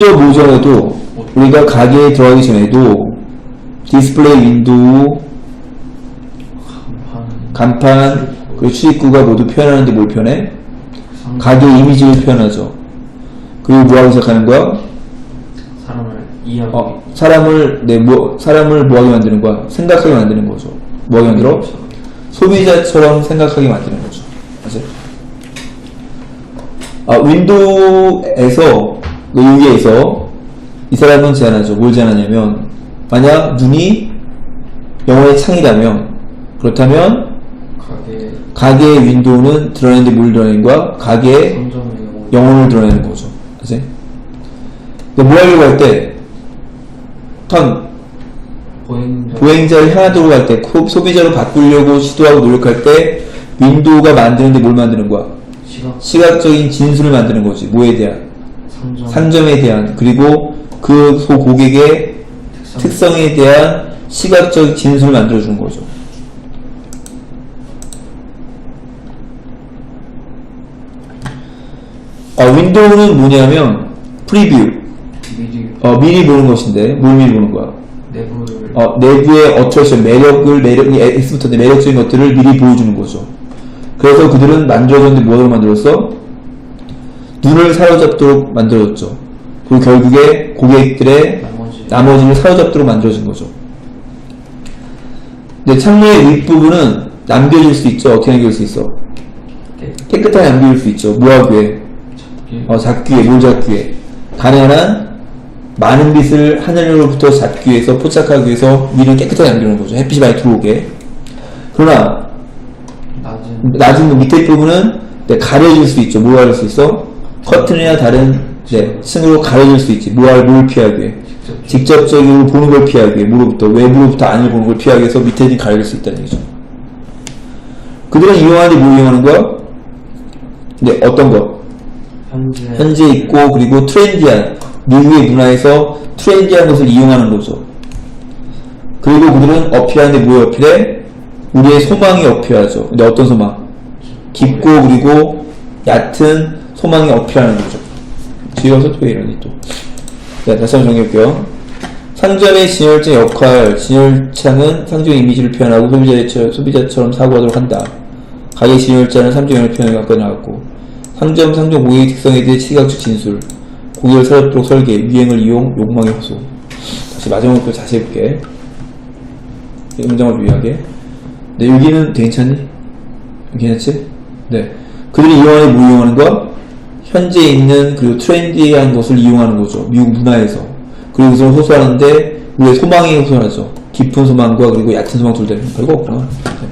저 모전에도 우리가 가게에 들어가기 전에도 디스플레이 윈도우, 간판, 그리고 출입구가 모두 표현하는데 뭘 표현해? 가게 이미지를 표현하죠. 그리고 뭐하고 시작하는 거야? 사람을 이해하기 어, 사람을, 네, 뭐, 사람을 뭐하게 만드는 거야? 생각하게 만드는 거죠. 뭐하게 만들어? 소비자처럼 생각하게 만드는 거죠. 맞아요? 아, 윈도우에서, 그 여기에서 이 사람은 제안하죠. 뭘 제안하냐면, 만약 눈이 영어의 창이라면, 그렇다면 가게 가게의 윈도우는 드러내는데 뭘 드러내는 거야? 가게의 영혼을 드러내는 거죠. 그치? 근데 뭐 하려고 할 때, 턴, 보행자 보행자를 향하도록 할 때, 코- 소비자로 바꾸려고 시도하고 노력할 때, 윈도우가 만드는데 뭘 만드는 거야? 시각 시각적인 진술을 만드는 거지. 뭐에 대한? 상점에 대한, 그리고 그 소 고객의 특성, 특성에 대한 시각적 진술을 만들어주는 거죠. 어, 윈도우는 뭐냐면, 프리뷰. 미리 어, 미리 보는 것인데, 뭘 미리 보는 거야? 내부를 어, 내부의 어트랙션, 매력을, 매력, 이 X부터 매력적인 것들을 미리 보여주는 거죠. 그래서 그들은 만들어졌는데 뭐로 만들었어? 눈을 사로잡도록 만들어졌죠. 그리고 결국에 고객들의 나머지 나머지 를 사로잡도록 만들어진 거죠. 근데 창문의 윗부분은 남겨질 수 있죠. 어떻게 남겨질 수 있어? 깨- 깨끗하게 남겨질 수 있죠. 잡기 어, 잡기 위해? 가능한 많은 빛을 하늘로부터 잡기 위해서, 포착하기 위해서 위를 깨끗하게 남기는 거죠. 햇빛이 많이 들어오게. 그러나, 낮은 낮은 밑에 부분은 네, 가려질 수 있죠. 뭐 가릴 수 있어? 커튼이나 다른 네, 층으로 가려질 수 있지. 뭐할 뭘 피하기 위해. 직접 직접적으로 보는 걸 피하기 위해, 뭐로부터, 외부로부터 안을 보는 걸 피하기 위해서 밑에는 가려질 수 있다는 얘기죠. 그들은 이용하는데 뭘 이용하는 거야? 네, 어떤 거? 현재 현재 있고 그리고 트렌디한 미국의 문화에서 트렌디한 것을 이용하는 거죠. 그리고 그들은 어필하는데 뭘 어필해? 우리의 소망이 어필하죠. 근데 어떤 소망? 깊고 그리고 얕은 소망이 어필하는 거죠. 뒤어서 또 이러니 또. 자, 다시 한번 정리할게요. 상점의 진열자 역할, 진열창은 상점의 이미지를 표현하고 소비자처럼, 소비자처럼 사고하도록 한다. 가게 진열자는 상점의 표현을 갖고 나왔고, 상점, 상점 고객의 특성에 대해 시각적 진술, 고객을 사롭도록 설계, 유행을 이용, 욕망의 호소. 다시 마지막으로 자세히 볼게. 이 문장을 유의하게. 네, 여기는 괜찮니? 괜찮지? 네. 그들이 이용하는 뭐 이용하는 거? 현재 있는 그리고 트렌디한 것을 이용하는 거죠. 미국 문화에서. 그리고 그것을 호소하는데 우리의 소망이 호소하죠. 깊은 소망과 그리고 얕은 소망 둘 다. 별거 없구나. 네.